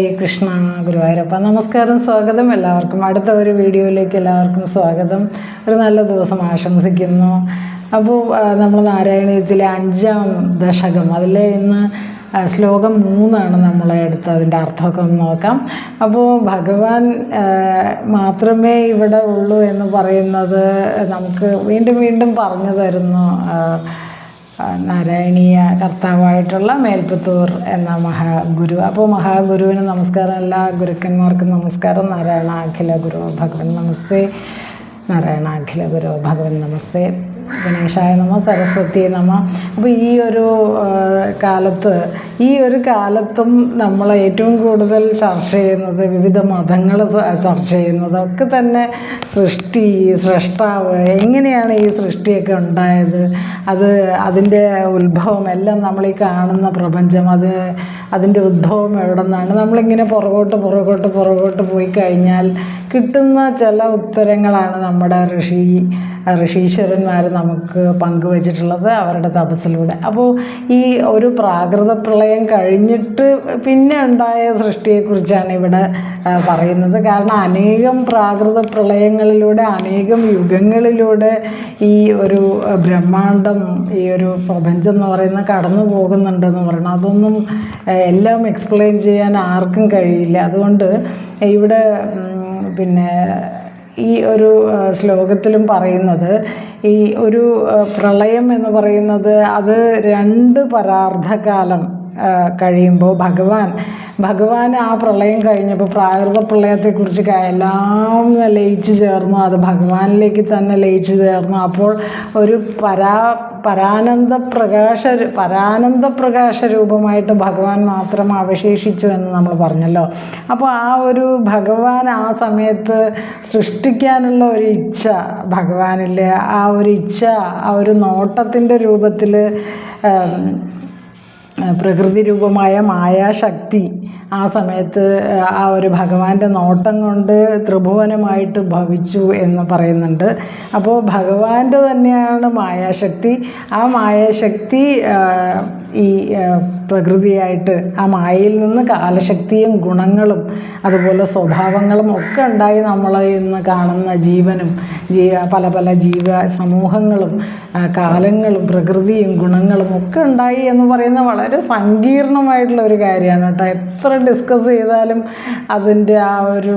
ഹരേ കൃഷ്ണ ഗുരുവായൂരപ്പ നമസ്കാരം സ്വാഗതം. എല്ലാവർക്കും അടുത്ത ഒരു വീഡിയോയിലേക്ക് എല്ലാവർക്കും സ്വാഗതം. ഒരു നല്ല ദിവസം ആശംസിക്കുന്നു. അപ്പോൾ നമ്മൾ നാരായണീയത്തിലെ അഞ്ചാം ദശകം അതിൽ ഇന്ന് ശ്ലോകം മൂന്നാണ് നമ്മളെ എടുത്ത് അതിന്റെ അർത്ഥമൊക്കെ ഒന്ന് നോക്കാം. അപ്പോൾ ഭഗവാൻ മാത്രമേ ഇവിടെ ഉള്ളൂ എന്ന് പറയുന്നത് നമുക്ക് വീണ്ടും വീണ്ടും പറഞ്ഞു തരുന്നു നാരായണീയ കർത്താവായിട്ടുള്ള മേൽപ്പത്തൂർ എന്ന മഹാഗുരു. അപ്പോൾ മഹാഗുരുവിന് നമസ്കാരം. എല്ലാ ഗുരുക്കന്മാർക്കും നമസ്കാരം. നാരായണ അഖില ഗുരു ഭഗവൻ നമസ്തേ. നാരായണ അഖില ഗുരു ഭഗവൻ നമസ്തേ. ഗണേശായ നമ സരസ്വതി നമ. അപ്പോൾ ഈ ഒരു കാലത്ത് ഈ ഒരു കാലത്തും നമ്മൾ ഏറ്റവും കൂടുതൽ ചർച്ച ചെയ്യുന്നത് വിവിധ മതങ്ങൾ ചർച്ച ചെയ്യുന്നത് ഒക്കെ തന്നെ സൃഷ്ടി സൃഷ്ടാവ് എങ്ങനെയാണ് ഈ സൃഷ്ടിയൊക്കെ ഉണ്ടായത്? അത് അതിന്റെ ഉത്ഭവം എല്ലാം നമ്മൾ ഈ കാണുന്ന പ്രപഞ്ചം അത് അതിന്റെ ഉത്ഭവം എവിടെ നിന്നാണ് നമ്മളിങ്ങനെ പുറകോട്ട് പുറകോട്ട് പുറകോട്ട് പോയി കഴിഞ്ഞാൽ കിട്ടുന്ന ചില ഉത്തരങ്ങളാണ് നമ്മുടെ ഋഷി ഋഷീശ്വരന്മാർ നമുക്ക് പങ്കുവച്ചിട്ടുള്ളത് അവരുടെ തപസ്സിലൂടെ. അപ്പോൾ ഈ ഒരു പ്രാകൃത പ്രളയം കഴിഞ്ഞിട്ട് പിന്നെ ഉണ്ടായ സൃഷ്ടിയെക്കുറിച്ചാണ് ഇവിടെ പറയുന്നത്. കാരണം അനേകം പ്രാകൃത പ്രളയങ്ങളിലൂടെ അനേകം യുഗങ്ങളിലൂടെ ഈ ഒരു ബ്രഹ്മാണ്ടം ഈ ഒരു പ്രപഞ്ചം എന്ന് പറയുന്നത് കടന്നു പോകുന്നുണ്ടെന്ന് പറയണം. അതൊന്നും എല്ലാം എക്സ്പ്ലെയിൻ ചെയ്യാൻ ആർക്കും കഴിയില്ല. അതുകൊണ്ട് ഇവിടെ പിന്നെ ഈ ഒരു ശ്ലോകത്തിലും പറയുന്നത് ഈ ഒരു പ്രളയം എന്ന് പറയുന്നത് അത് രണ്ട് പരാർദ്ധകാലം ആ, കഴിയുമ്പോൾ ഭഗവാൻ ഭഗവാൻ ആ പ്രളയം കഴിഞ്ഞപ്പോൾ പ്രാകൃത പ്രളയത്തെക്കുറിച്ച് എല്ലാം ലയിച്ചു ചേർന്നു. അത് ഭഗവാനിലേക്ക് തന്നെ ലയിച്ചു ചേർന്നു. അപ്പോൾ ഒരു പരാ പരാനന്ദ പ്രകാശ പരാനന്ദ പ്രകാശ രൂപമായിട്ട് ഭഗവാൻ മാത്രം അവശേഷിച്ചു എന്ന് നമ്മൾ പറഞ്ഞല്ലോ. അപ്പോൾ ആ ഒരു ഭഗവാൻ ആ സമയത്ത് സൃഷ്ടിക്കാനുള്ള ഒരു ഇച്ഛ ഭഗവാനിൽ ആ ഒരു ഇച്ഛ ആ ഒരു നോട്ടത്തിന്റെ രൂപത്തിൽ പ്രകൃതി രൂപമായ മായാശക്തി. ആ സമയത്ത് ആ ഒരു ഭഗവാന്റെ നോട്ടം കൊണ്ട് ത്രിഭുവനമായിട്ട് ഭവിച്ചു എന്ന് പറയുന്നുണ്ട്. അപ്പോൾ ഭഗവാന്റെ തന്നെയാണ് മായാശക്തി. ആ മായാശക്തി ഈ പ്രകൃതിയായിട്ട് ആ മായയിൽ നിന്ന് കാലശക്തിയും ഗുണങ്ങളും അതുപോലെ സ്വഭാവങ്ങളും ഒക്കെ ഉണ്ടായി നമ്മൾ ഇന്ന് കാണുന്ന ജീവനും ജീവ പല പല ജീവ സമൂഹങ്ങളും കാലങ്ങളും പ്രകൃതിയും ഗുണങ്ങളും ഒക്കെ ഉണ്ടായി എന്ന് പറയുന്ന വളരെ സങ്കീർണമായിട്ടുള്ള ഒരു കാര്യമാണ് കേട്ടോ. എത്ര ഡിസ്കസ് ചെയ്താലും അതിന്റെ ആ ഒരു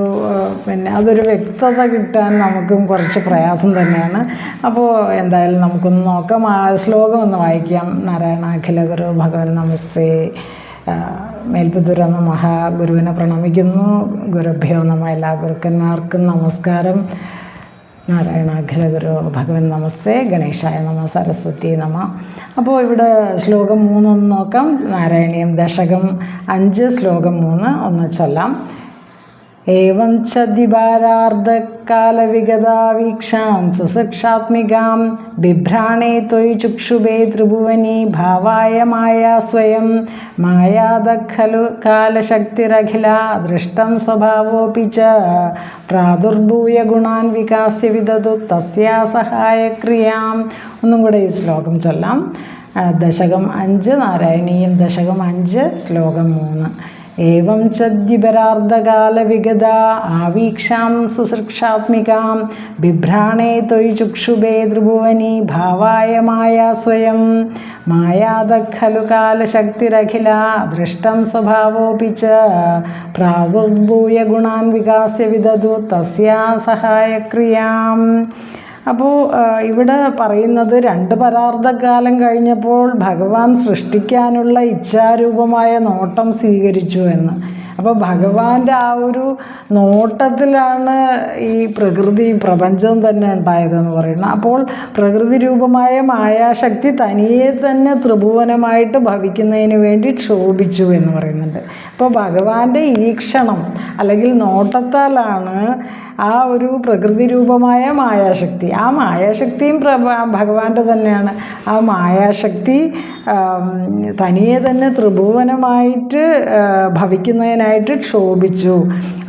പിന്നെ അതൊരു വ്യക്തത കിട്ടാൻ നമുക്കും കുറച്ച് പ്രയാസം തന്നെയാണ്. അപ്പോൾ എന്തായാലും നമുക്കൊന്ന് നോക്കാം. ആ ശ്ലോകം ഒന്ന് വായിക്കാം. നാരായണ അഖില ഗുരു ഭഗവൻ നമസ്തേ. ആ, മേൽപ്പത്തൂർ മഹാഗുരുവിനെ പ്രണമിക്കുന്നു. ഗുരുഭ്യോ നമ എല്ലാ ഗുരുക്കന്മാർക്കും നമസ്കാരം. നാരായണ അഖില ഗുരു ഭഗവൻ നമസ്തേ. ഗണേശായ നമ സരസ്വതി നമ. അപ്പോൾ ഇവിടെ ശ്ലോകം മൂന്നൊന്ന് നോക്കാം. നാരായണീയം ദശകം അഞ്ച് ശ്ലോകം മൂന്ന് ഒന്ന് ചൊല്ലാം. ഏവം ച ദിവാരാർദ്ധകാലവിഗതാവീക്ഷാം സുസക്ഷാത്മികാം ബിഭ്രാണേ ത്വയി ചുക്ഷുഭേ ത്രിഭുവനി ഭാവായ माया സ്വയം മായാദ ഖലു കാലശക്തിരഖില ദൃഷ്ടം സ്വഭാവോപി ച പ്രാദുർഭൂയ ഗുണാൻ വികാസ്യ വിദതു തസ്യാ സഹായക്രിയാം ഒന്നും കൂടെ ഈ ശ്ലോകം ചൊല്ലാം. ദശകം അഞ്ച് നാരായണീയം ദശകം അഞ്ച് ശ്ലോകം മൂന്ന്. ഏവം ചദ്യുപരാർദ്ധകാലവിഗത ആവീക്ഷാം സുസൃക്ഷാത്മികാം ബിഭ്രാണേ ത്വയി ചുക്ഷുഭേ ത്രിഭുവനി ഭാവായ മായാ സ്വയം. മായാദ ഖലു കാലശക്തിരഖില ദൃഷ്ടം സ്വഭാവോപി ച പ്രാദുർഭൂയ ഗുണാൻ വികാസ്യ വിദതു തസ്യാ സഹായക്രിയാം അപ്പോൾ ഇവിടെ പറയുന്നത് രണ്ട് പരാർദ്ധകാലം കഴിഞ്ഞപ്പോൾ ഭഗവാൻ സൃഷ്ടിക്കാനുള്ള ഇച്ഛാരൂപമായ നോട്ടം സ്വീകരിച്ചു എന്ന്. അപ്പോൾ ഭഗവാന്റെ ആ ഒരു നോട്ടത്തിലാണ് ഈ പ്രകൃതി പ്രപഞ്ചം തന്നെ ഉണ്ടായതെന്ന് പറയുന്നത്. അപ്പോൾ പ്രകൃതി രൂപമായ മായാശക്തി തനിയെ തന്നെ ത്രിഭുവനമായിട്ട് ഭവിക്കുന്നതിന് വേണ്ടി ക്ഷോഭിച്ചു എന്ന് പറയുന്നുണ്ട്. അപ്പോൾ ഭഗവാന്റെ ഈക്ഷണം അല്ലെങ്കിൽ നോട്ടത്താലാണ് ആ ഒരു പ്രകൃതി രൂപമായ മായാശക്തി. ആ മായാശക്തിയും ഭഗവാന്റെ തന്നെയാണ്. ആ മായാശക്തി തനിയെ തന്നെ ത്രിഭുവനമായിട്ട് ഭവിക്കുന്നതിനായിട്ട് ക്ഷോഭിച്ചു.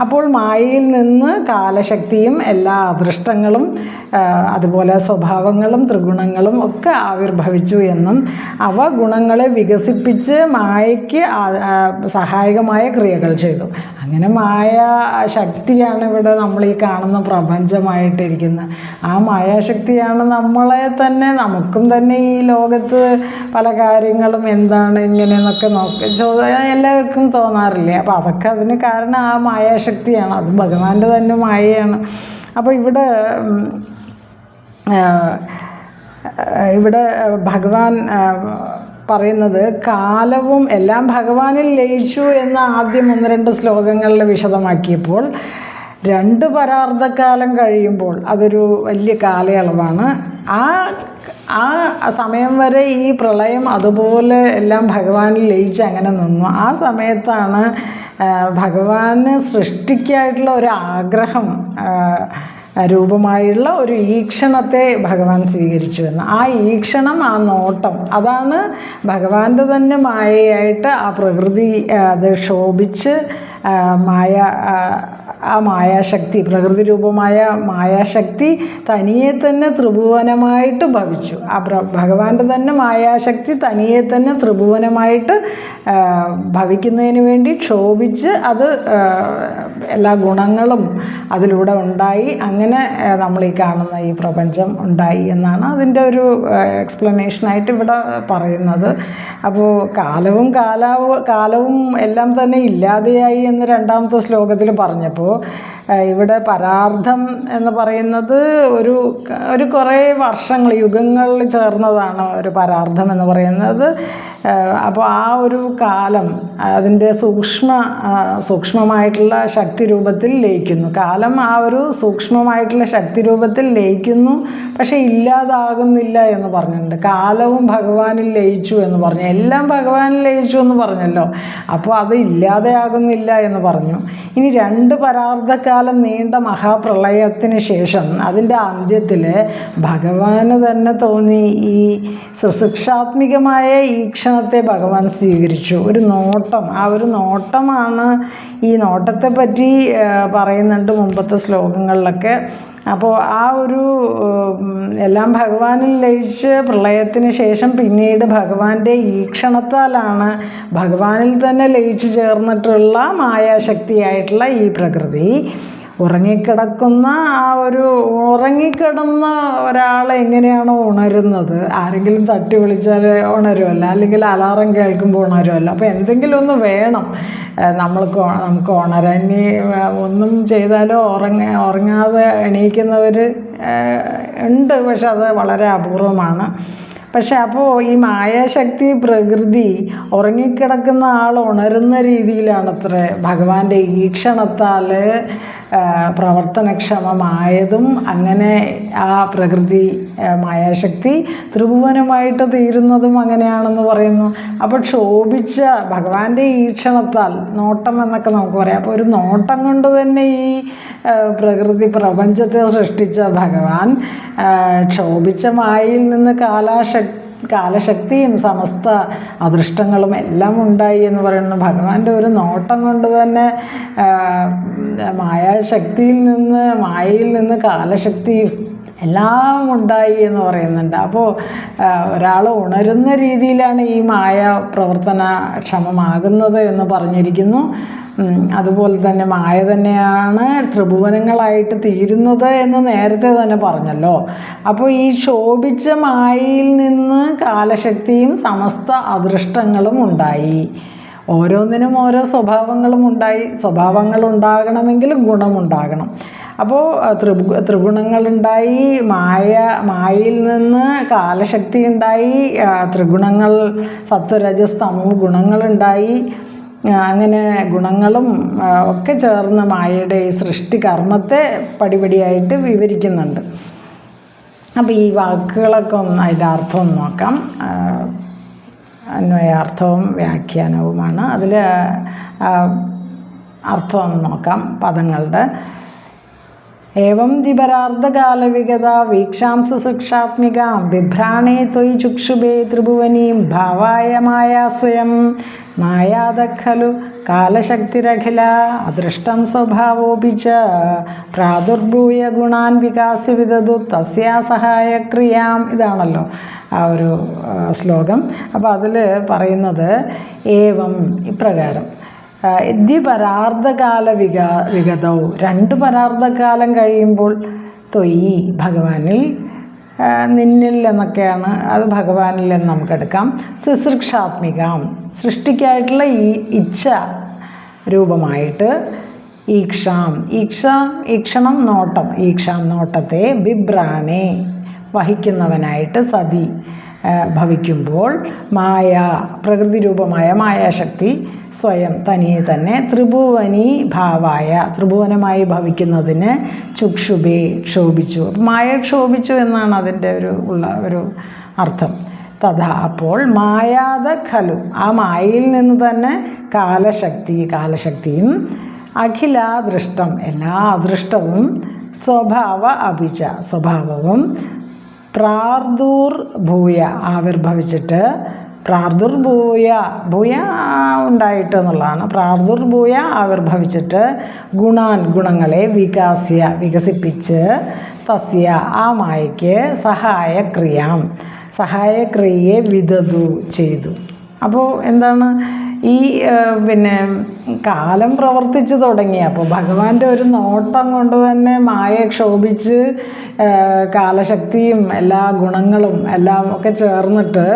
അപ്പോൾ മായയിൽ നിന്ന് കാലശക്തിയും എല്ലാ അദൃഷ്ടങ്ങളും അതുപോലെ സ്വഭാവങ്ങളും ത്രിഗുണങ്ങളും ഒക്കെ ആവിർഭവിച്ചു എന്നും അവ ഗുണങ്ങളെ വികസിപ്പിച്ച് മായയ്ക്ക് സഹായകമായ ക്രിയകൾ ചെയ്തു. അങ്ങനെ മായ ശക്തിയാണ് ഇവിടെ നമ്മൾ ഈ കാണുന്ന പ്രപഞ്ചമായിട്ടിരിക്കുന്ന ആ മായാശക്തിയാണ് നമ്മളെ തന്നെ. നമുക്കും തന്നെ ഈ ലോകത്ത് പല കാര്യങ്ങളും എന്താണ് ഇങ്ങനെയെന്നൊക്കെ നോക്കി ചോദിച്ചാൽ എല്ലാവർക്കും തോന്നാറില്ലേ? അപ്പോൾ അതൊക്കെ അതിന് കാരണം ആ മായാശക്തിയാണ്. അത് ഭഗവാന്റെ തന്നെ മായയാണ്. അപ്പോൾ ഇവിടെ ഇവിടെ ഭഗവാൻ പറയുന്നത് കാലവും എല്ലാം ഭഗവാനിൽ ലയിച്ചു എന്ന് ആദ്യം ഒന്ന് രണ്ട് ശ്ലോകങ്ങളിൽ വിശദമാക്കിയപ്പോൾ രണ്ട് പരാർദ്ധക്കാലം കഴിയുമ്പോൾ അതൊരു വലിയ കാലയളവാണ്. ആ ആ സമയം വരെ ഈ പ്രളയം അതുപോലെ എല്ലാം ഭഗവാനിൽ ലയിച്ച് അങ്ങനെ നിന്നു. ആ സമയത്താണ് ഭഗവാന് സൃഷ്ടിക്കായിട്ടുള്ള ഒരു ആഗ്രഹം രൂപമായുള്ള ഒരു ഈക്ഷണത്തെ ഭഗവാൻ സ്വീകരിച്ചു എന്ന്. ആ ഈക്ഷണം ആ നോട്ടം അതാണ് ഭഗവാന്റെ തന്നെ മായയായിട്ട് ആ പ്രകൃതി അത് ക്ഷോഭിച്ച് മായ ആ, മായാശക്തി പ്രകൃതി രൂപമായ മായാശക്തി തനിയെ തന്നെ ത്രിഭുവനമായിട്ട് ഭവിച്ചു. ആ ഭഗവാന്റെ തന്നെ മായാശക്തി തനിയെ തന്നെ ത്രിഭുവനമായിട്ട് ഭവിക്കുന്നതിന് വേണ്ടി ക്ഷോഭിച്ച് അത് എല്ലാ ഗുണങ്ങളും അതിലൂടെ ഉണ്ടായി. അങ്ങനെ നമ്മൾ ഈ കാണുന്ന ഈ പ്രപഞ്ചം ഉണ്ടായി എന്നാണ് അതിന്റെ ഒരു എക്സ്പ്ലനേഷനായിട്ട് ഇവിടെ പറയുന്നത്. അപ്പോൾ കാലവും കാലാവ് കാലവും എല്ലാം തന്നെ ഇല്ലാതെയായി എന്ന് രണ്ടാമത്തെ ശ്ലോകത്തിൽ പറഞ്ഞപ്പോൾ ഇവിടെ പരാർത്ഥം എന്ന് പറയുന്നത് ഒരു ഒരു കുറേ വർഷങ്ങൾ യുഗങ്ങളിൽ ചേർന്നതാണ് ഒരു പരാർത്ഥം എന്ന് പറയുന്നത്. അപ്പോൾ ആ ഒരു കാലം അതിന്റെ സൂക്ഷ്മ സൂക്ഷ്മമായിട്ടുള്ള ശക്തി രൂപത്തിൽ ലയിക്കുന്നു. കാലം ആ ഒരു സൂക്ഷ്മമായിട്ടുള്ള ശക്തി രൂപത്തിൽ ലയിക്കുന്നു പക്ഷേ ഇല്ലാതാകുന്നില്ല എന്ന് പറഞ്ഞിട്ടുണ്ട്. കാലവും ഭഗവാനിൽ ലയിച്ചു എന്ന് പറഞ്ഞു. എല്ലാം ഭഗവാനിൽ ലയിച്ചു എന്ന് പറഞ്ഞല്ലോ. അപ്പോൾ അത് ഇല്ലാതെയാകുന്നില്ല എന്ന് പറഞ്ഞു. ഇനി രണ്ട് പരാർദ്ധക്കാലം നീണ്ട മഹാപ്രളയത്തിന് ശേഷം അതിന്റെ അന്ത്യത്തിൽ ഭഗവാന് തന്നെ തോന്നി ഈ സൃശിക്ഷാത്മികമായ ഈക്ഷണത്തെ ഭഗവാൻ സ്വീകരിച്ചു. ഒരു നോട്ടം. ആ ഒരു നോട്ടമാണ് ഈ നോട്ടത്തെ പറ്റി പറയുന്നുണ്ട് മുമ്പത്തെ ശ്ലോകങ്ങളിലൊക്കെ. അപ്പോൾ ആ ഒരു എല്ലാം ഭഗവാനിൽ ലയിച്ച് പ്രളയത്തിന് ശേഷം പിന്നീട് ഭഗവാന്റെ ഈക്ഷണത്താലാണ് ഭഗവാനിൽ തന്നെ ലയിച്ചു ചേർന്നിട്ടുള്ള മായാശക്തിയായിട്ടുള്ള ഈ പ്രകൃതി. ഉറങ്ങിക്കിടക്കുന്ന ആ ഒരു ഉറങ്ങിക്കിടന്ന ഒരാളെ എങ്ങനെയാണോ ഉണരുന്നത്? ആരെങ്കിലും തട്ടി വിളിച്ചാൽ ഉണരുമല്ലോ അല്ലെങ്കിൽ അലാറം കേൾക്കുമ്പോൾ ഉണരുമല്ലോ അപ്പോൾ എന്തെങ്കിലും ഒന്ന് വേണം. നമ്മൾക്ക് നമുക്ക് ഉണരാൻ. ഇനി ഒന്നും ചെയ്താലോ? ഉറങ്ങ ഉറങ്ങാതെ എണീക്കുന്നവർ ഉണ്ട്. പക്ഷെ അത് വളരെ അപൂർവമാണ്. പക്ഷെ അപ്പോൾ ഈ മായാശക്തി പ്രകൃതി ഉറങ്ങിക്കിടക്കുന്ന ആൾ ഉണരുന്ന രീതിയിലാണത്ര ഭഗവാന്റെ ഈക്ഷണത്താൽ പ്രവർത്തനക്ഷമമായതും അങ്ങനെ ആ പ്രകൃതി മായാശക്തി ത്രിഭുവനമായിട്ട് തീരുന്നതും അങ്ങനെയാണെന്ന് പറയുന്നു. അപ്പോൾ ക്ഷോഭിച്ച ഭഗവാന്റെ ഈക്ഷണത്താൽ നോട്ടം എന്നൊക്കെ നമുക്ക് പറയാം. അപ്പോൾ ഒരു നോട്ടം കൊണ്ട് തന്നെ ഈ പ്രകൃതി പ്രപഞ്ചത്തെ സൃഷ്ടിച്ച ഭഗവാൻ ക്ഷോഭിച്ച മായയിൽ നിന്ന് കാലാശക്തി കാലശക്തിയും സമസ്ത അദൃഷ്ടങ്ങളും എല്ലാം ഉണ്ടായി എന്ന് പറയുന്നു. ഭഗവാന്റെ ഒരു നോട്ടം കൊണ്ട് തന്നെ മായാശക്തിയിൽ നിന്ന് മായയിൽ നിന്ന് കാലശക്തി എല്ലാം ഉണ്ടായി എന്ന് പറയുന്നുണ്ട്. അപ്പോൾ ഒരാൾ ഉണരുന്ന രീതിയിലാണ് ഈ മായ പ്രവർത്തന ക്ഷമമാകുന്നത് എന്ന് പറഞ്ഞിരിക്കുന്നു. അതുപോലെ തന്നെ മായ തന്നെയാണ് ത്രിഭുവനങ്ങളായിട്ട് തീരുന്നത് എന്ന് നേരത്തെ തന്നെ പറഞ്ഞല്ലോ. അപ്പോൾ ഈ ശോഭിച്ച മായയിൽ നിന്ന് കാലശക്തിയും സമസ്ത അദൃഷ്ടങ്ങളും ഉണ്ടായി. ഓരോന്നിനും ഓരോ സ്വഭാവങ്ങളും ഉണ്ടായി സ്വഭാവങ്ങൾ ഉണ്ടാകണമെങ്കിൽ ഗുണമുണ്ടാകണം. അപ്പോൾ ത്രിഗു ത്രിഗുണങ്ങളുണ്ടായി മായ മായയിൽ നിന്ന് കാലശക്തി ഉണ്ടായി ത്രിഗുണങ്ങൾ സത്വരജസ് ഗുണങ്ങളുണ്ടായി അങ്ങനെ ഗുണങ്ങളും ഒക്കെ ചേർന്ന് മായയുടെ ഈ സൃഷ്ടി കർമ്മത്തെ പടിപടിയായിട്ട് വിവരിക്കുന്നുണ്ട്. അപ്പോൾ ഈ വാക്കുകളൊക്കെ ഒന്ന് അതിന്റെ അർത്ഥം നോക്കാം. അന്വയാർത്ഥവും വ്യാഖ്യാനവുമാണ്. അതിൽ അർത്ഥം ഒന്ന് നോക്കാം. പദങ്ങളുടെ ഏവം ദിപരാർദ്ധകാലവിഗത വീക്ഷാംസ സുക്ഷാത്മികാം ബിഭ്രാണേ ത്വയി ചുക്ഷുഭേ ത്രിഭുവനീം ഭാവായ മായാ സ്വയം മായാത ഖലു കാലശക്തിരഖില അദൃഷ്ടം സ്വഭാവോപി ച പ്രാദുർഭൂയ ഗുണാൻ വികാസി വിദതു തസ്യാ സഹായക്രിയാം ഇതാണല്ലോ ആ ഒരു ശ്ലോകം. അപ്പോൾ അതിൽ പറയുന്നത് ഏവം ഇപ്രകാരം. പരാർദ്ധകാല വിക വിഗതവും രണ്ട് പരാർദ്ധകാലം കഴിയുമ്പോൾ തൊയ്യി ഭഗവാനിൽ നിന്നിൽ എന്നൊക്കെയാണ് അത് ഭഗവാനിൽ എന്ന് നമുക്കെടുക്കാം ശുശ്രൂക്ഷാത്മികം സൃഷ്ടിക്കായിട്ടുള്ള ഈ ഇച്ഛ രൂപമായിട്ട് ഈക്ഷാം. ഈക്ഷ ഈക്ഷണം നോട്ടം. ഈക്ഷാം നോട്ടത്തെ ബിബ്രാണെ വഹിക്കുന്നവനായിട്ട് സതി. ഭവിക്കുമ്പോൾ മായ പ്രകൃതി രൂപമായ മായാശക്തി സ്വയം തനിയെ തന്നെ ത്രിഭുവനി ഭാവായ ത്രിഭുവനമായി ഭവിക്കുന്നതിന് ചുക്ഷുബേ ക്ഷോഭിച്ചു. മായ ക്ഷോഭിച്ചു എന്നാണ് അതിന്റെ ഒരു ഉള്ള ഒരു അർത്ഥം. തഥാ അപ്പോൾ മായാത ഖലു ആ മായയിൽ നിന്ന് തന്നെ കാലശക്തി കാലശക്തിയും അഖിലാദൃഷ്ടം എല്ലാ അദൃഷ്ടവും സ്വഭാവ അഭിച സ്വഭാവവും പ്രാർദൂർ ഭൂയ ആവിർഭവിച്ചിട്ട് പ്രാർദുർ ഭൂയ ഭൂയ ഉണ്ടായിട്ട് എന്നുള്ളതാണ്. പ്രാർദുർ ഭൂയ ആവിർഭവിച്ചിട്ട് ഗുണാൻ ഗുണങ്ങളെ വികാസ്യ വികസിപ്പിച്ച് തസ്യ ആ മായയ്ക്ക് സഹായക്രിയാം. സഹായക്രിയയെ വിതതു ചെയ്തു. അപ്പോൾ എന്താണ്? ഈ പിന്നെ കാലം പ്രവർത്തിച്ചു തുടങ്ങി. അപ്പോൾ ഭഗവാന്റെ ഒരു നോട്ടം കൊണ്ട് തന്നെ മായ ക്ഷോഭിച്ച് കാലശക്തിയും എല്ലാ ഗുണങ്ങളും എല്ലാം ഒക്കെ ചേർന്നിട്ട്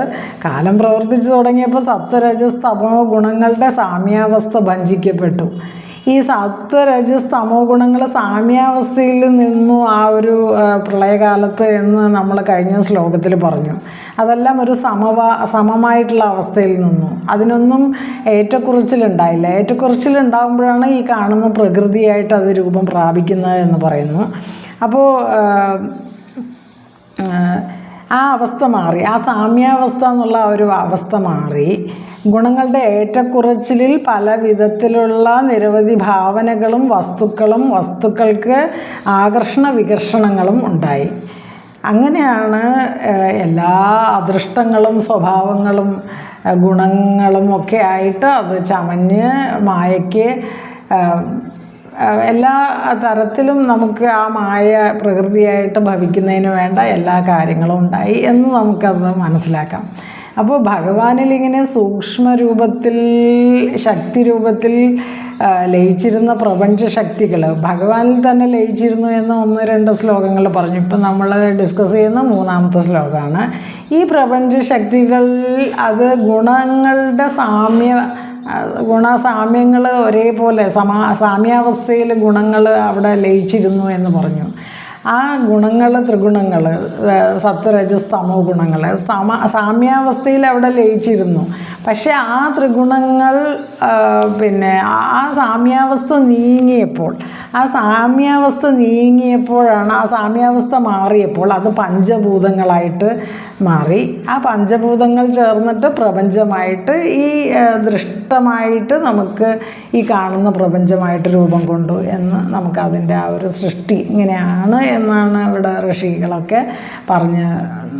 കാലം പ്രവർത്തിച്ചു തുടങ്ങിയപ്പോൾ സത്വരജസ് തമോ ഗുണങ്ങളുടെ സാമ്യാവസ്ഥ ഭഞ്ചിക്കപ്പെട്ടു. ഈ സത്വരജസ് തമോ ഗുണങ്ങൾ സാമ്യാവസ്ഥയിൽ നിന്നു ആ ഒരു പ്രളയകാലത്ത് എന്ന് നമ്മൾ കഴിഞ്ഞ ശ്ലോകത്തിൽ പറഞ്ഞു. അതെല്ലാം ഒരു സമവാ സമമായിട്ടുള്ള അവസ്ഥയിൽ നിന്നു. അതിനൊന്നും ഏറ്റക്കുറിച്ചിലുണ്ടായില്ല. ഏറ്റക്കുറിച്ചിലുണ്ടാകുമ്പോഴാണ് ഈ കാണുന്ന പ്രകൃതിയായിട്ട് അത് രൂപം പ്രാപിക്കുന്നത് എന്ന് പറയുന്നു അപ്പോൾ ആ അവസ്ഥ മാറി. ആ സാമ്യാവസ്ഥ എന്നുള്ള ഒരു അവസ്ഥ മാറി. ഗുണങ്ങളുടെ ഏറ്റക്കുറച്ചിലിൽ പല വിധത്തിലുള്ള നിരവധി ഭാവനകളും വസ്തുക്കളും വസ്തുക്കൾക്ക് ആകർഷണ വികർഷണങ്ങളും ഉണ്ടായി. അങ്ങനെയാണ് എല്ലാ അദൃഷ്ടങ്ങളും സ്വഭാവങ്ങളും ഗുണങ്ങളും ഒക്കെ ആയിട്ട് അത് ചമഞ്ഞ് മായയ്ക്ക് എല്ലാ തരത്തിലും നമുക്ക് ആ മായ പ്രകൃതിയായിട്ട് ഭവിക്കുന്നതിന് വേണ്ട എല്ലാ കാര്യങ്ങളും ഉണ്ടായി എന്ന് നമുക്കത് മനസ്സിലാക്കാം. അപ്പോൾ ഭഗവാനിൽ ഇങ്ങനെ സൂക്ഷ്മരൂപത്തിൽ ശക്തി രൂപത്തിൽ ലയിച്ചിരുന്ന പ്രപഞ്ച ശക്തികൾ ഭഗവാനിൽ തന്നെ ലയിച്ചിരുന്നു എന്ന് ഒന്ന് രണ്ട് ശ്ലോകങ്ങൾ പറഞ്ഞു. ഇപ്പം നമ്മൾ ഡിസ്കസ് ചെയ്യുന്ന മൂന്നാമത്തെ ശ്ലോകമാണ്. ഈ പ്രപഞ്ച ശക്തികൾ അത് ഗുണങ്ങളുടെ സാമ്യ ഗുണസാമ്യങ്ങൾ ഒരേപോലെ സമാ സാമ്യാവസ്ഥയിൽ ഗുണങ്ങൾ അവിടെ ലയിച്ചിരുന്നു എന്ന് പറഞ്ഞു. ആ ഗുണങ്ങൾ ത്രിഗുണങ്ങൾ സത്വരജസ് തമോ ഗുണങ്ങൾ സമ സാമ്യാവസ്ഥയിൽ അവിടെ ലയിച്ചിരുന്നു. പക്ഷേ ആ ത്രിഗുണങ്ങൾ പിന്നെ ആ- സാമ്യാവസ്ഥ നീങ്ങിയപ്പോൾ ആ സാമ്യാവസ്ഥ നീങ്ങിയപ്പോഴാണ് ആ സാമ്യാവസ്ഥ മാറിയപ്പോൾ അത് പഞ്ചഭൂതങ്ങളായിട്ട് മാറി. ആ പഞ്ചഭൂതങ്ങൾ ചേർന്നിട്ട് പ്രപഞ്ചമായിട്ട് ഈ ദൃഷ്ടമായിട്ട് നമുക്ക് ഈ കാണുന്ന പ്രപഞ്ചമായിട്ട് രൂപം കൊണ്ടു എന്ന് നമുക്ക് അതിന്റെ ആ ഒരു സൃഷ്ടി ഇങ്ങനെയാണ് എന്നാണ് ഇവിടെ ഋഷികളൊക്കെ പറഞ്ഞ്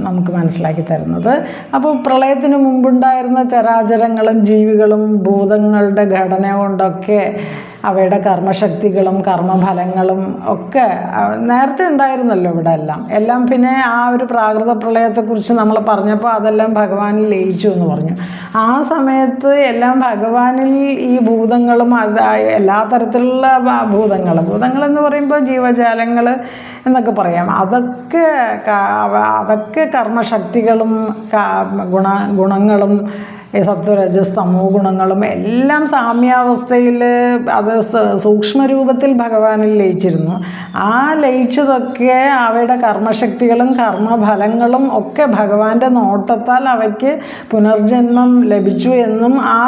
നമുക്ക് മനസ്സിലാക്കി തരുന്നത്. അപ്പോൾ പ്രളയത്തിന് മുമ്പുണ്ടായിരുന്ന ചരാചരങ്ങളും ജീവികളും ഭൂതങ്ങളുടെ ഘടന കൊണ്ടൊക്കെ അവയുടെ കർമ്മശക്തികളും കർമ്മഫലങ്ങളും ഒക്കെ നേരത്തെ ഉണ്ടായിരുന്നല്ലോ ഇവിടെ എല്ലാം. എല്ലാം പിന്നെ ആ ഒരു പ്രാകൃത പ്രളയത്തെക്കുറിച്ച് നമ്മൾ പറഞ്ഞപ്പോൾ അതെല്ലാം ഭഗവാനിൽ ലയിച്ചു എന്ന് പറഞ്ഞു. ആ സമയത്ത് എല്ലാം ഭഗവാനിൽ ഈ ഭൂതങ്ങളും അത് എല്ലാ തരത്തിലുള്ള ഭൂതങ്ങൾ എന്ന് പറയുമ്പോൾ ജീവജാലങ്ങൾ എന്നൊക്കെ പറയാം. അതൊക്കെ അതൊക്കെ കർമ്മശക്തികളും ഗുണ ഗുണങ്ങളും ഈ സത്വരജസ് തമോ ഗുണങ്ങളും എല്ലാം സാമ്യാവസ്ഥയിൽ അത് സൂക്ഷ്മരൂപത്തിൽ ഭഗവാനിൽ ലയിച്ചിരുന്നു. ആ ലയിച്ചതൊക്കെ അവയുടെ കർമ്മശക്തികളും കർമ്മഫലങ്ങളും ഒക്കെ ഭഗവാന്റെ നോട്ടത്താൽ അവയ്ക്ക് പുനർജന്മം ലഭിച്ചു എന്നും ആ,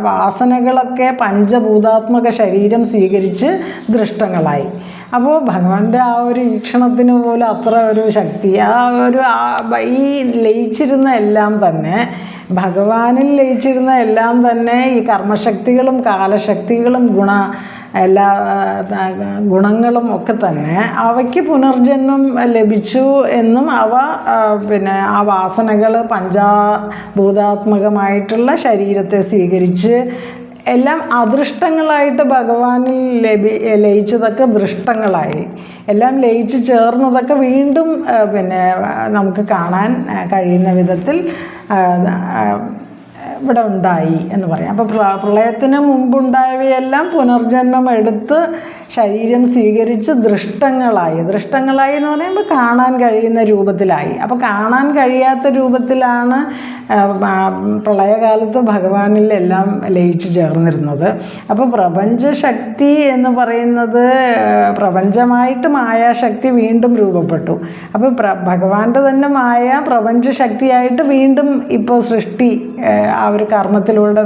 വാസനകളൊക്കെ പഞ്ചഭൂതാത്മക ശരീരം സ്വീകരിച്ച് ദൃഷ്ടങ്ങളായി. അപ്പോൾ ഭഗവാന്റെ ആ ഒരു ഈക്ഷണത്തിന് പോലും അത്ര ഒരു ശക്തി ആ ഒരു ഈ ലയിച്ചിരുന്ന എല്ലാം തന്നെ ഭഗവാനിൽ ലയിച്ചിരുന്ന എല്ലാം തന്നെ ഈ കർമ്മശക്തികളും കാലശക്തികളും ഗുണ എല്ലാ ഗുണങ്ങളും ഒക്കെ തന്നെ അവയ്ക്ക് പുനർജന്മം ലഭിച്ചു എന്നും അവ പിന്നെ ആ വാസനകൾ പഞ്ചാഭൂതാത്മകമായിട്ടുള്ള ശരീരത്തെ സ്വീകരിച്ച് എല്ലാം അദൃഷ്ടങ്ങളായിട്ട് ഭഗവാനിൽ ലഭി ലയിച്ചതൊക്കെ ദൃഷ്ടങ്ങളായി. എല്ലാം ലയിച്ച് ചേർന്നതൊക്കെ വീണ്ടും പിന്നെ നമുക്ക് കാണാൻ കഴിയുന്ന വിധത്തിൽ ഇവിടെ ഉണ്ടായി എന്ന് പറയാം. അപ്പോൾ പ്രളയത്തിന് മുമ്പുണ്ടായവയെല്ലാം പുനർജന്മം എടുത്ത് ശരീരം സ്വീകരിച്ച് ദൃഷ്ടങ്ങളായി. ദൃഷ്ടങ്ങളായി എന്ന് പറയുമ്പോൾ കാണാൻ കഴിയുന്ന രൂപത്തിലായി. അപ്പോൾ കാണാൻ കഴിയാത്ത രൂപത്തിലാണ് പ്രളയകാലത്ത് ഭഗവാനിൽ എല്ലാം ലയിച്ചു ചേർന്നിരുന്നത്. അപ്പോൾ പ്രപഞ്ചശക്തി എന്ന് പറയുന്നത് പ്രപഞ്ചമായിട്ട് മായാശക്തി വീണ്ടും രൂപപ്പെട്ടു. അപ്പോൾ പ്ര ഭഗവാന്റെ തന്നെ മായ പ്രപഞ്ചശക്തിയായിട്ട് വീണ്ടും ഇപ്പോൾ സൃഷ്ടി ആ ഒരു കർമ്മത്തിലൂടെ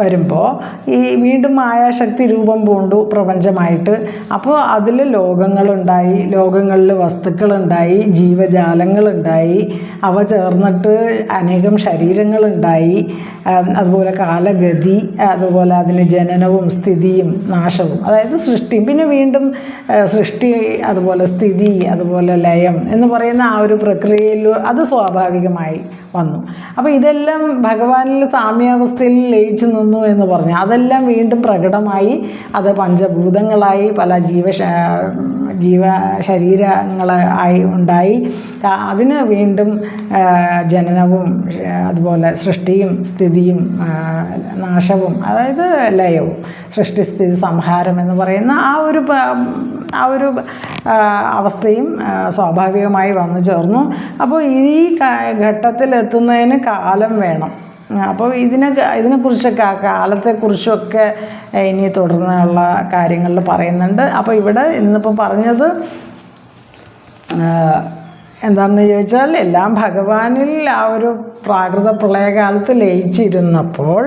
വരുമ്പോൾ ഈ വീണ്ടും മായാശക്തി രൂപം പൂണ്ടു പ്രപഞ്ചമായിട്ട്. അപ്പോൾ അതിൽ ലോകങ്ങളുണ്ടായി ലോകങ്ങളിൽ വസ്തുക്കളുണ്ടായി ജീവജാലങ്ങളുണ്ടായി അവ ചേർന്നിട്ട് അനേകം ശരീരങ്ങളുണ്ടായി അതുപോലെ കാലഗതി അതുപോലെ അതിന് ജനനവും സ്ഥിതിയും നാശവും. അതായത് സൃഷ്ടിയും പിന്നെ വീണ്ടും സൃഷ്ടി അതുപോലെ സ്ഥിതി അതുപോലെ ലയം എന്ന് പറയുന്ന ആ ഒരു പ്രക്രിയയിൽ അത് സ്വാഭാവികമായി വന്നു. അപ്പോൾ ഇതെല്ലാം ഭഗവാനിൽ സാമ്യാവസ്ഥയിൽ ലയിച്ചു നിന്നു എന്ന് പറഞ്ഞു. അതെല്ലാം വീണ്ടും പ്രകടമായി. അത് പഞ്ചഭൂതങ്ങളായി പല ജീവ ജീവ ശരീരങ്ങളായി ഉണ്ടായി. അതിന് വീണ്ടും ജനനവും അതുപോലെ സൃഷ്ടിയും സ്ഥിതിയും നാശവും അതായത് ലയവും സൃഷ്ടിസ്ഥിതി സംഹാരം എന്ന് പറയുന്ന ആ ഒരു ആ ഒരു അവസ്ഥയും സ്വാഭാവികമായി വന്നു ചേർന്നു. അപ്പോൾ ഈ ഘട്ടത്തിൽ ഘട്ടത്തിലെത്തുന്നതിന് കാലം വേണം. അപ്പോൾ ഇതിനെ ഇതിനെക്കുറിച്ചൊക്കെ ആ കാലത്തെക്കുറിച്ചൊക്കെ ഇനി തുടർന്നുള്ള കാര്യങ്ങളിൽ പറയുന്നുണ്ട്. അപ്പോൾ ഇവിടെ ഇന്നിപ്പോൾ പറഞ്ഞത് എന്താണെന്ന് ചോദിച്ചാൽ എല്ലാം ഭഗവാനിൽ ആ ഒരു പ്രാകൃത പ്രളയകാലത്ത് ലയിച്ചിരുന്നപ്പോൾ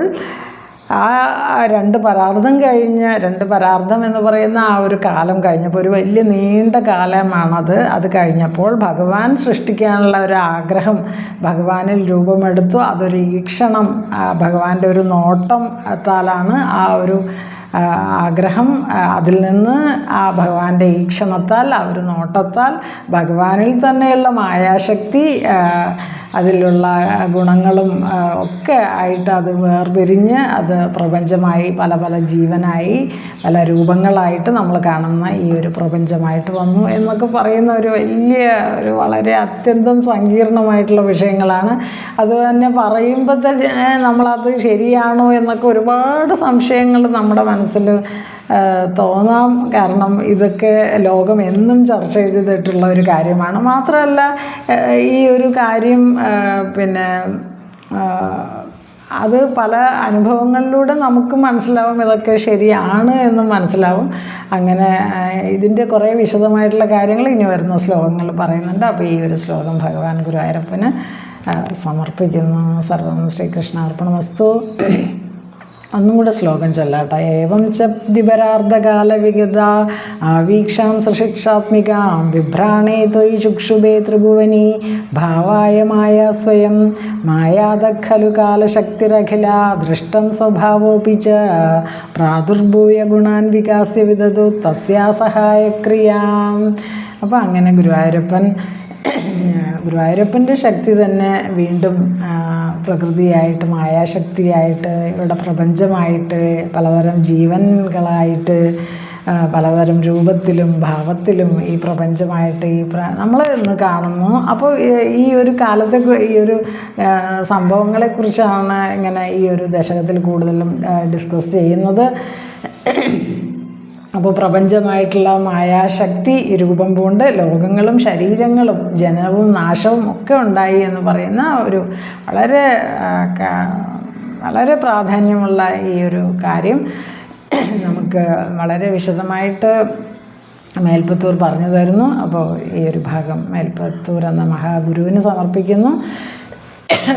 ആ രണ്ട് പരാർത്ഥം കഴിഞ്ഞ് രണ്ട് പരാർത്ഥം എന്ന് പറയുന്ന ആ ഒരു കാലം കഴിഞ്ഞപ്പോൾ ഒരു വലിയ നീണ്ട കാലമാണത്. അത് കഴിഞ്ഞപ്പോൾ ഭഗവാൻ സൃഷ്ടിക്കാനുള്ള ഒരു ആഗ്രഹം ഭഗവാനിൽ രൂപമെടുത്തു. അതൊരു ഈക്ഷണം ഭഗവാന്റെ ഒരു നോട്ടം താലാണ് ആ ഒരു ആഗ്രഹം. അതിൽ നിന്ന് ആ ഭഗവാന്റെ ഈക്ഷണത്താൽ ആ ഒരു നോട്ടത്താൽ ഭഗവാനിൽ തന്നെയുള്ള മായാശക്തി അതിലുള്ള ഗുണങ്ങളും ഒക്കെ ആയിട്ട് അത് വേർപിരിഞ്ഞ് അത് പ്രപഞ്ചമായി പല പല ജീവനായി പല രൂപങ്ങളായിട്ട് നമ്മൾ കാണുന്ന ഈ ഒരു പ്രപഞ്ചമായിട്ട് വന്നു എന്നൊക്കെ പറയുന്ന ഒരു വലിയ ഒരു വളരെ അത്യന്തം സങ്കീർണമായിട്ടുള്ള വിഷയങ്ങളാണ്. അത് തന്നെ പറയുമ്പോൾ തന്നെ നമ്മളത് ശരിയാണോ എന്നൊക്കെ ഒരുപാട് സംശയങ്ങൾ നമ്മുടെ മനസ്സിൽ തോന്നാം. കാരണം ഇതൊക്കെ ലോകം എന്നും ചർച്ച ചെയ്തിട്ടുള്ള ഒരു കാര്യമാണ്. മാത്രമല്ല ഈ ഒരു കാര്യം പിന്നെ അത് പല അനുഭവങ്ങളിലൂടെ നമുക്ക് മനസ്സിലാവും ഇതൊക്കെ ശരിയാണ് എന്നും മനസ്സിലാവും. അങ്ങനെ ഇതിന്റെ കുറേ വിശദമായിട്ടുള്ള കാര്യങ്ങൾ ഇനി വരുന്ന ശ്ലോകങ്ങൾ പറയുന്നുണ്ട്. അപ്പോൾ ഈ ഒരു ശ്ലോകം ഭഗവാൻ ഗുരുവായൂരപ്പന് സമർപ്പിക്കുന്നു. സർവം ശ്രീകൃഷ്ണാർപ്പണമസ്തു. ഒന്നും കൂടെ ശ്ലോകം ചൊല്ലാട്ടെ. ഏവം ച ദിപരാർദ്ധകാലവിഗത ആവീക്ഷാം സൃഷിക്ഷാത്മികാം വിഭ്രാണേ ത്വയി ചുക്ഷുഭേ ത്രിഭുവനി ഭാവായ മായ സ്വയം മായാത ഖലു കാലശക്തിരഖില ദൃഷ്ടം സ്വഭാവോപി ച പ്രാദുർഭൂയ ഗുണാൻ വികാസ്യ വിദതു തസ്യാ സഹായക്രിയാം അപ്പോൾ അങ്ങനെ ഗുരുവായൂരപ്പൻ ഗുരുവായൂരപ്പന്റെ ശക്തി തന്നെ വീണ്ടും പ്രകൃതിയായിട്ട് മായാശക്തിയായിട്ട് ഇവിടെ പ്രപഞ്ചമായിട്ട് പലതരം ജീവനുകളായിട്ട് പലതരം രൂപത്തിലും ഭാവത്തിലും ഈ പ്രപഞ്ചമായിട്ട് ഈ നമ്മൾ ഇന്ന് കാണുന്നു. അപ്പോൾ ഈ- ഒരു കാലത്തെ ഈ ഒരു സംഭവങ്ങളെക്കുറിച്ചാണ് ഇങ്ങനെ ഈ ഒരു ദശകത്തിൽ കൂടുതലും ഡിസ്കസ് ചെയ്യുന്നത്. അപ്പോൾ പ്രപഞ്ചമായിട്ടുള്ള മായാശക്തി രൂപം പൂണ്ട് ലോകങ്ങളും ശരീരങ്ങളും ജനവും നാശവും ഒക്കെ ഉണ്ടായി എന്ന് പറയുന്ന ഒരു വളരെ വളരെ പ്രാധാന്യമുള്ള ഈ ഒരു കാര്യം. നമുക്ക് വളരെ വിശദമായിട്ട് മേൽപ്പത്തൂർ പറഞ്ഞു തരുന്നു. അപ്പോൾ ഈ ഒരു ഭാഗം മേൽപ്പത്തൂർ എന്ന മഹാഗുരുവിന് സമർപ്പിക്കുന്നു.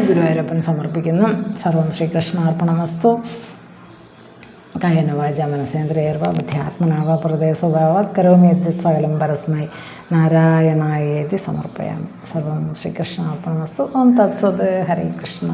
ഗുരുവായൂരപ്പൻ സമർപ്പിക്കുന്നു. സർവം ശ്രീകൃഷ്ണാർപ്പണമസ്തു. കായനവാച മനസേന്ദ്രയർവ ബുദ്ധ്യാത്മനാവ പ്രദേശഭാവ കരോമി യദ്യ സകലം പരസ്മൈ നാരായണായേതി സമർപ്പയാമി സർവം ശ്രീകൃഷ്ണാർപ്പണമസ്തു ഓം തത്സത് ഹരേ കൃഷ്ണ